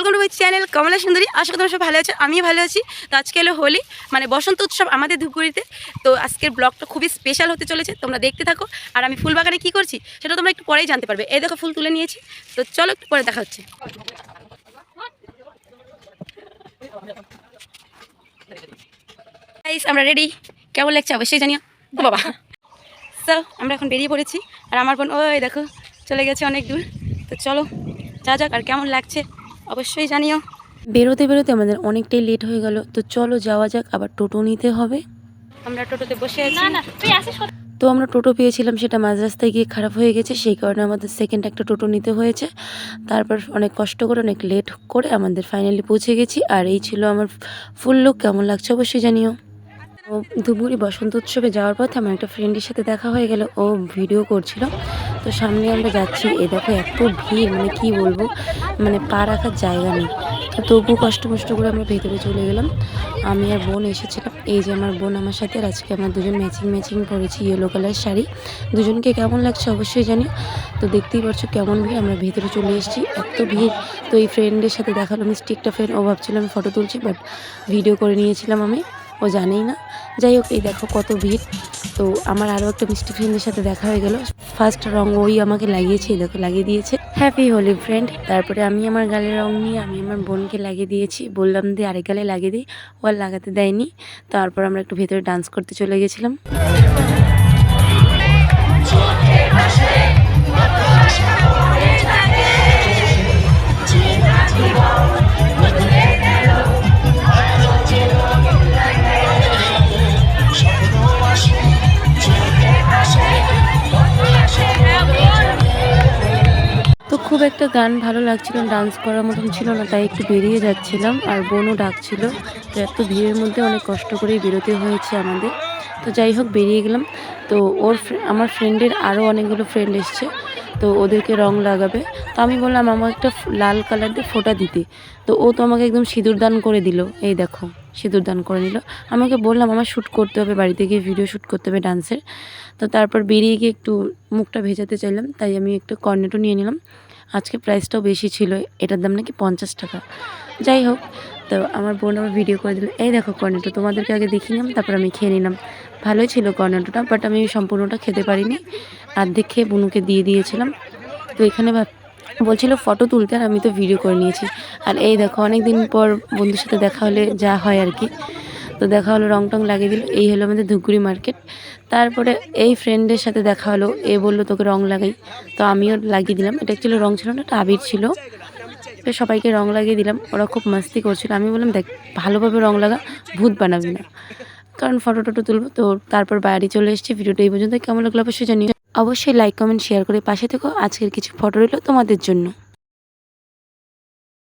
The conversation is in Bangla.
ওয়েলকাম টু মাই চ্যানেল কমলা সুন্দরী? আশা করি তোমরা সব ভালো আছো, আমিও ভালো আছি। তো আজকে হলো হোলি মানে বসন্ত উৎসব আমাদের ধূপগুড়িতে। তো আজকের ব্লগটা খুবই স্পেশাল হতে চলেছে, তোমরা দেখতে থাকো। আর আমি ফুল বাগানে কী করছি, সেটা তোমরা একটু পরেই জানতে পারবে। এই দেখো, ফুল তুলে নিয়েছি। তো চলো একটু পরে দেখা হচ্ছে। আমরা রেডি কেমন লাগছে? অবশ্যই জানিও। ও বাবা। তো আমরা এখন বেরিয়ে পড়েছি। আর আমার বোন, ওই দেখো, চলে গেছে অনেক দূর। তো চলো, যা যাক, আর কেমন লাগছে? অবশ্যই জানিও। বেরোতে বেরোতে আমাদের অনেকটাই লেট হয়ে গেল তো চলো যাওয়া যাক আবার টোটো নিতে হবে। আমরা টোটোতে বসে আছি। তো আমরা টোটো পেয়েছিলাম সেটা মাঝ রাস্তায় গিয়ে খারাপ হয়ে গেছে সেই কারণে আমাদের সেকেন্ড একটা টোটো নিতে হয়েছে। তারপর অনেক কষ্ট করে অনেক লেট করে আমাদের ফাইনালি পৌঁছে গেছি আর এই ছিল আমার ফুল লুক কেমন লাগছে অবশ্যই জানিও। ও ধুবুরি বসন্ত উৎসবে যাওয়ার পথে আমার একটা ফ্রেন্ডের সাথে দেখা হয়ে গেল ও ভিডিও করছিল। তো সামনে আমরা যাচ্ছি। এ দেখো এত ভিড় মানে কি বলব? মানে পা রাখার জায়গা নেই। তো তবু কষ্ট কষ্ট করে আমরা ভেতরে চলে গেলাম। আমি আর বোন এসেছিলাম। এই যে আমার বোন আমার সাথে আজকে আমরা দুজন ম্যাচিং ম্যাচিং পরেছি ইয়েলো কালার শাড়ি। দুজনকে কেমন লাগছে অবশ্যই জানি। তো দেখতেই পারছ কেমন ভিড়, আমরা ভেতরে চলে এসেছি। এত ভিড়। তো এই ফ্রেন্ডের সাথে দেখাল মিষ্টি একটা ফ্রেন্ড ও ভাবছিল আমি ফটো তুলছি বাট ভিডিও করে নিয়েছিলাম আমি। ও জানেই না। যাই হোক, এই দেখো কত ভিড়। তো আমার আরও একটা মিষ্টি ফ্রেন্ডের সাথে দেখা হয়ে গেল। ফার্স্ট রং ওই আমাকে লাগিয়েছে দেখো, লাগিয়ে দিয়েছে। হ্যাপি হোলি ফ্রেন্ড তারপরে আমি আমার গালে রং নিয়ে, আমি আমার বোনকে লাগিয়ে দিয়েছি। বললাম দিয়ে আরেক গালে লাগিয়ে দিই ও আর লাগাতে দেয়নি। তারপর আমরা একটু ভেতরে ডান্স করতে চলে গেছিলাম। খুব একটা গান ভালো লাগছিল ডান্স করার মতন ছিল না, তাই একটু বেরিয়ে যাচ্ছিলাম আর বোনও ডাকছিল। তো এত ভিড়ের মধ্যে অনেক কষ্ট করেই বেরোতে হয়েছে আমাদের। তো যাই হোক, বেরিয়ে গেলাম। তো ওর আমার ফ্রেন্ডের আরও অনেকগুলো ফ্রেন্ড এসছে, তো ওদেরকে রং লাগাবে। তো আমি বললাম আমার একটা লাল কালার দিয়ে ফোটা দিতে। তো ও তো আমাকে একদম সিঁদুর দান করে দিল। এই দেখো, সিঁদুর দান করে নিল। আমাকে বললাম, আমার শ্যুট করতে হবে, বাড়িতে গিয়ে ভিডিও শ্যুট করতে হবে ডান্সের তো তারপর বেরিয়ে গিয়ে একটু মুখটা ভেজাতে চাইলাম, তাই আমি একটু কর্নেটো নিয়ে নিলাম। আজকে প্রাইসটাও বেশি ছিল, এটার দাম নাকি পঞ্চাশ টাকা। যাই হোক, তো আমার বোন আমার ভিডিও করে দিল, এই দেখো কর্নেটো, তোমাদেরকে আগে দেখিয়ে নিলাম, তারপর আমি খেয়ে নিলাম। ভালোই ছিল কর্নেটোটা বাট আমি সম্পূর্ণটা খেতে পারিনি। অর্ধেক খেয়ে বুনুকে দিয়ে দিয়েছিলাম। তো এখানে বলছিল ফটো তুলতে, আর আমি তো ভিডিও করে নিয়েছি। আর এই দেখো অনেক দিন পর বন্ধুর সাথে দেখা হলে যা হয় আর কি। তো দেখা হলো রং টং লাগিয়ে দিল। এই হলো আমাদের ধুপগুড়ি মার্কেট। তারপরে এই ফ্রেন্ডের সাথে দেখা হলো। এ বলল, তোকে রং লাগাই। তো আমিও লাগিয়ে দিলাম। এটা অ্যাকচুয়ালি রং ছিল না একটা আবির ছিল। তো সবাইকে রং লাগিয়ে দিলাম। ওরা খুব মাস্তি করছিল। আমি বললাম, দেখ, ভালোভাবে রং লাগা, ভূত বানাবি না। কারণ ফটো টটো তুলবো। তো তারপর বাড়ি চলে এসেছি। ভিডিওটা এই পর্যন্ত কেমন লাগল অবশ্যই জানিও। অবশ্যই লাইক কমেন্ট শেয়ার করে পাশে থেকো। আজকের কিছু ফটো রইল তোমাদের জন্য।